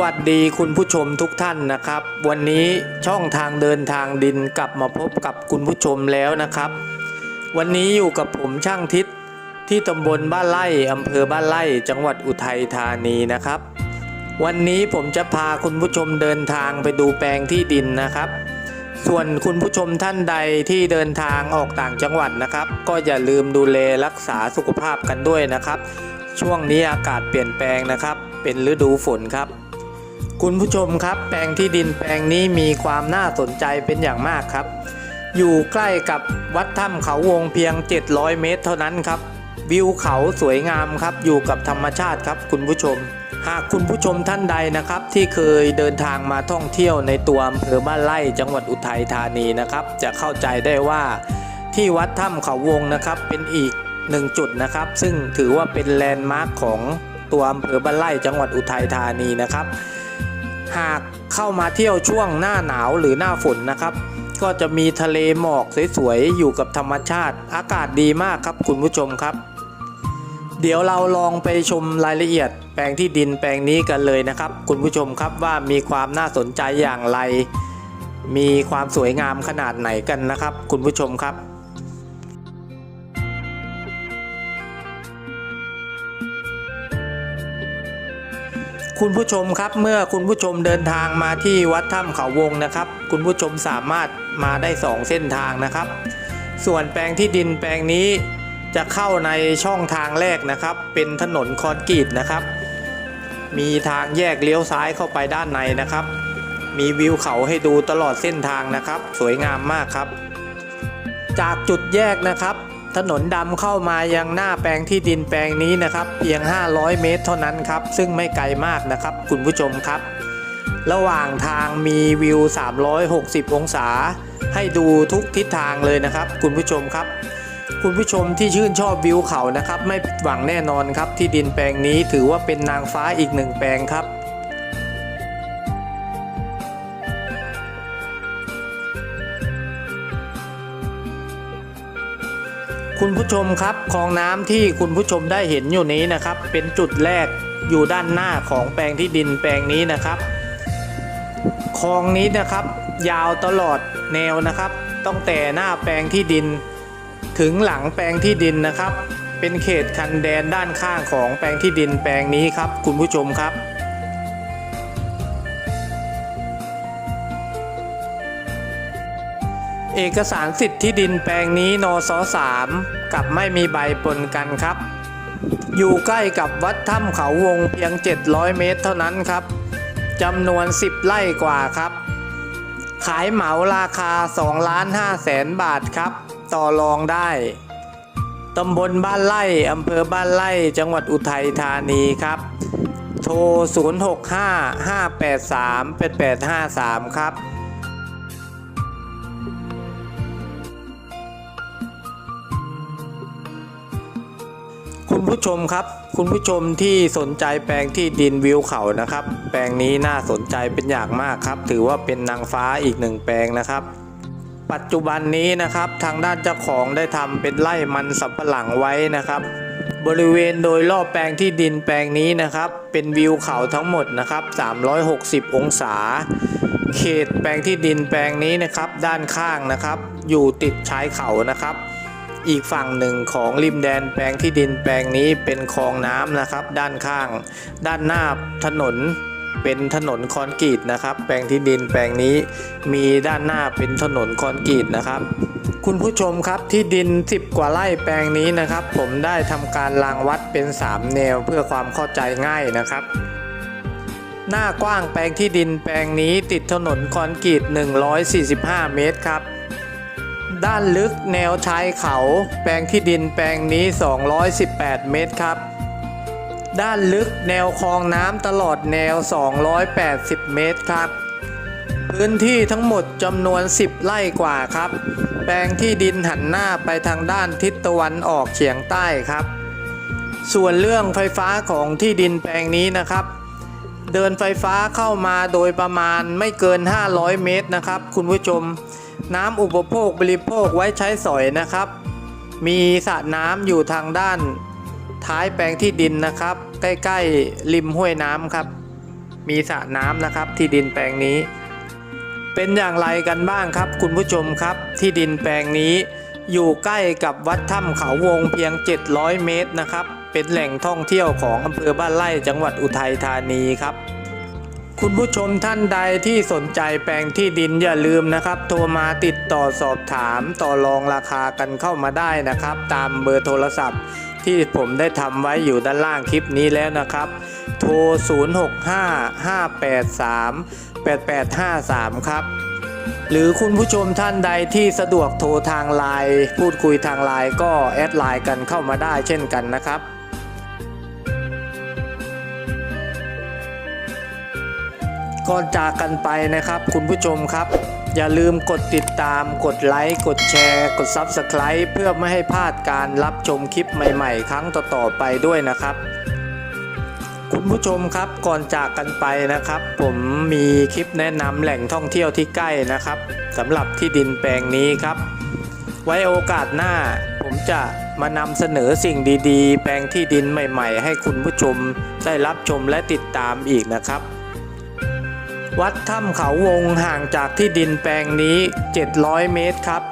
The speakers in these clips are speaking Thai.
วัสดีคุณผู้ชมทุกท่านนะครับ วันนี้ช่องทางเดินทางดินกลับมาพบกับคุณผู้ชมแล้วนะครับ วันนี้อยู่กับผมช่างทิศที่ตำบลบ้านไร่อำเภอบ้านไร่จังหวัดอุทัยธานีนะครับ วันนี้ผมจะพาคุณผู้ชมเดินทางไปดูแปลงที่ดินนะครับ ส่วนคุณผู้ชมท่านใดที่เดินทางออกต่างจังหวัดนะครับ ก็อย่าลืมดูแลรักษาสุขภาพกันด้วยนะครับ ช่วงนี้อากาศเปลี่ยนแปลงนะครับ เป็นฤดูฝนครับ คุณผู้ชมครับ แปลงที่ดินแปลงนี้มีความน่าสนใจเป็นอย่างมากครับ อยู่ใกล้กับวัดถ้ำเขาวงเพียง 700 เมตร เท่านั้นครับ วิวเขาสวยงามครับ อยู่กับธรรมชาติครับ คุณผู้ชม หากคุณผู้ชมท่านใดนะครับ ที่เคยเดินทางมาท่องเที่ยวในตัวอำเภอบ้านไร่จังหวัดอุทัยธานีนะครับ จะเข้าใจได้ว่าที่วัดถ้ำเขาวงนะครับเป็นอีกหนึ่งจุดนะครับ ซึ่งถือว่าเป็นแลนด์มาร์คของตัวอำเภอบ้านไร่จังหวัดอุทัยธานีนะครับ หากเข้ามาเที่ยวช่วงหน้าหนาวหรือหน้าฝนนะครับ ก็จะมีทะเลหมอกสวยๆอยู่กับธรรมชาติ อากาศดีมากครับคุณผู้ชมครับ เดี๋ยวเราลองไปชมรายละเอียด แปลงที่ดินแปลงนี้กันเลยนะครับ คุณผู้ชมครับว่ามีความน่าสนใจอย่างไร มีความสวยงามขนาดไหนกันนะครับ คุณผู้ชมครับ คุณผู้ชมครับเมื่อคุณผู้ชมเดินทางมาที่วัดถ้ำเขาวงนะครับ คุณผู้ชมสามารถมาได้ 2 เส้นทางนะครับ ส่วนแปลงที่ดินแปลงนี้จะเข้าในช่องทางแรกนะครับ เป็นถนนคอนกรีตนะครับ มีทางแยกเลี้ยวซ้ายเข้าไปด้านในนะครับ มีวิวเขาให้ดูตลอดเส้นทางนะครับ สวยงามมากครับ จากจุดแยกนะครับ ถนนดำเข้ามายังหน้าแปลงที่ดินแปลงนี้นะครับ เพียง 500 เมตรเท่านั้นครับ ซึ่งไม่ไกลมากนะครับ คุณผู้ชมครับ ระหว่างทางมีวิว 360 องศา ให้ดูทุกทิศทางเลยนะครับ คุณผู้ชมครับ คุณผู้ชมที่ชื่นชอบวิวเขานะครับ ไม่ผิดหวังแน่นอนครับ ที่ดินแปลงนี้ถือว่าเป็นนางฟ้าอีกหนึ่งแปลงครับ คุณผู้ชมครับคลองน้ำที่คุณผู้ชมได้เห็นอยู่นี้นะครับ เป็นจุดแรกอยู่ด้านหน้าของแปลงที่ดินแปลงนี้นะครับคลองนี้นะครับ ยาวตลอดแนวนะครับตั้งแต่หน้าแปลงที่ดิน ถึงหลังแปลงที่ดินนะครับ เป็นเขตคันแดนด้านข้างของแปลงที่ดินแปลงนี้ครับ คุณผู้ชมครับ เอกสารสิทธิ์ที่ดินแปลงนี้นสสามกับไม่มีใบปนกันครับ อยู่ใกล้กับวัดถ้ำเขาวงเพียง 700 เมตรเท่านั้นครับจำนวน 10 ไร่กว่าครับ ขายเหมาราคา2ล้าน5แสนบาทครับ ต่อรองได้ตำบลบ้านไร่อำเภอบ้านไร่จังหวัดอุทัยธานีครับ โทร 065 583 8853 ครับ ผู้ชมครับ คุณผู้ชมที่สนใจแปลงที่ดินวิวเขานะครับ แปลงนี้น่าสนใจเป็นอย่างมากครับ ถือว่าเป็นนางฟ้าอีกหนึ่งแปลงนะครับ ปัจจุบันนี้นะครับ ทางด้านเจ้าของได้ทำเป็นไร่มันสำปะหลังไว้นะครับ บริเวณโดยรอบแปลงที่ดินแปลงนี้นะครับ เป็นวิวเขาทั้งหมดนะครับ 360 องศา เขตแปลงที่ดินแปลงนี้นะครับ ด้านข้างนะครับ อยู่ติดชายเขานะครับ อีกฝั่งหนึ่งของริมแดนแปลงที่ดินแปลงนี้เป็นคลองน้ำนะครับ ด้านข้าง ด้านหน้าถนนเป็นถนนคอนกรีตนะครับ แปลงที่ดินแปลงนี้มีด้านหน้าเป็นถนนคอนกรีตนะครับ คุณผู้ชมครับที่ดิน 10 กว่าไร่แปลงนี้นะครับ ผมได้ทำการรางวัดเป็น 3 แนวเพื่อความเข้าใจง่ายนะครับ หน้ากว้างแปลงที่ดินแปลงนี้ติดถนนคอนกรีต145 เมตรครับ ด้านลึกแนวชายเขา แปลงที่ดินแปลงนี้ 218 เมตรครับ ด้านลึกแนวคลองน้ำตลอดแนว 280 เมตรครับ พื้นที่ทั้งหมดจำนวน 10 ไร่กว่าครับ แปลงที่ดินหันหน้าไปทางด้านทิศตะวันออกเฉียงใต้ครับ ส่วนเรื่องไฟฟ้าของที่ดินแปลงนี้นะครับเดินไฟฟ้าเข้ามาโดยประมาณไม่เกิน 500 เมตรนะครับ คุณผู้ชม น้ำอุปโภคบริโภคไว้ใช้สอยนะครับ มีสระน้ำอยู่ทางด้านท้ายแปลงที่ดินนะครับ ใกล้ๆริมห้วยน้ำครับ มีสระน้ำนะครับที่ดินแปลงนี้ เป็นอย่างไรกันบ้างครับ คุณผู้ชมครับที่ดินแปลงนี้ อยู่ใกล้กับวัดถ้ำเขาวงเพียง 700 เมตรนะครับ เป็นแหล่งท่องเที่ยวของอำเภอบ้านไร่จังหวัดอุทัยธานีครับ คุณผู้ชมท่านใดที่สนใจแปลงที่ดินอย่าลืมนะครับ โทรมาติดต่อสอบถามต่อรองราคากันเข้ามาได้นะครับ ตามเบอร์โทรศัพท์ ที่ผมได้ทำไว้อยู่ด้านล่างคลิปนี้แล้วนะครับ โทร 0655838853 ครับ หรือคุณผู้ชมท่านใดที่สะดวกโทรทางไลน์พูดคุยทางไลน์ก็แอดไลน์กันเข้ามาได้เช่นกันนะครับ ก่อนจากกันไปนะครับ คุณผู้ชมครับ อย่าลืมกดติดตาม กดไลค์ กดแชร์ กด Subscribe เพื่อไม่ให้พลาดการรับชมคลิปใหม่ๆ ครั้งต่อๆไปด้วยนะครับ คุณผู้ชมครับก่อนจากกันไปนะครับ ผมมีคลิปแนะนำแหล่งท่องเที่ยวที่ใกล้นะครับสำหรับที่ดินแปลงนี้ครับ ไว้โอกาสหน้า ผมจะมานำเสนอสิ่งดีๆ แปลงที่ดินใหม่ ๆ ให้คุณผู้ชมได้รับชมและติดตามอีกนะครับ วัดถ้ำเขาวงห่างจากที่ดินแปลงนี้ 700 เมตรครับ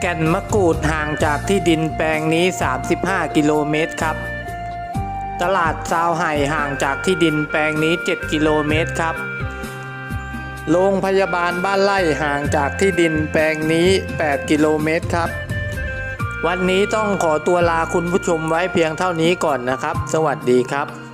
แก่นมะกรูดห่างจากที่ดินแปลงนี้ 35 กิโลเมตรครับ ตลาดซาวไห่ห่างจากที่ดินแปลงนี้ 7 กิโลเมตรครับ โรงพยาบาลบ้านไร่ห่างจากที่ดินแปลงนี้ 8 กิโลเมตรครับ วันนี้ต้องขอตัวลาคุณผู้ชมไว้เพียงเท่านี้ก่อนนะครับ สวัสดีครับ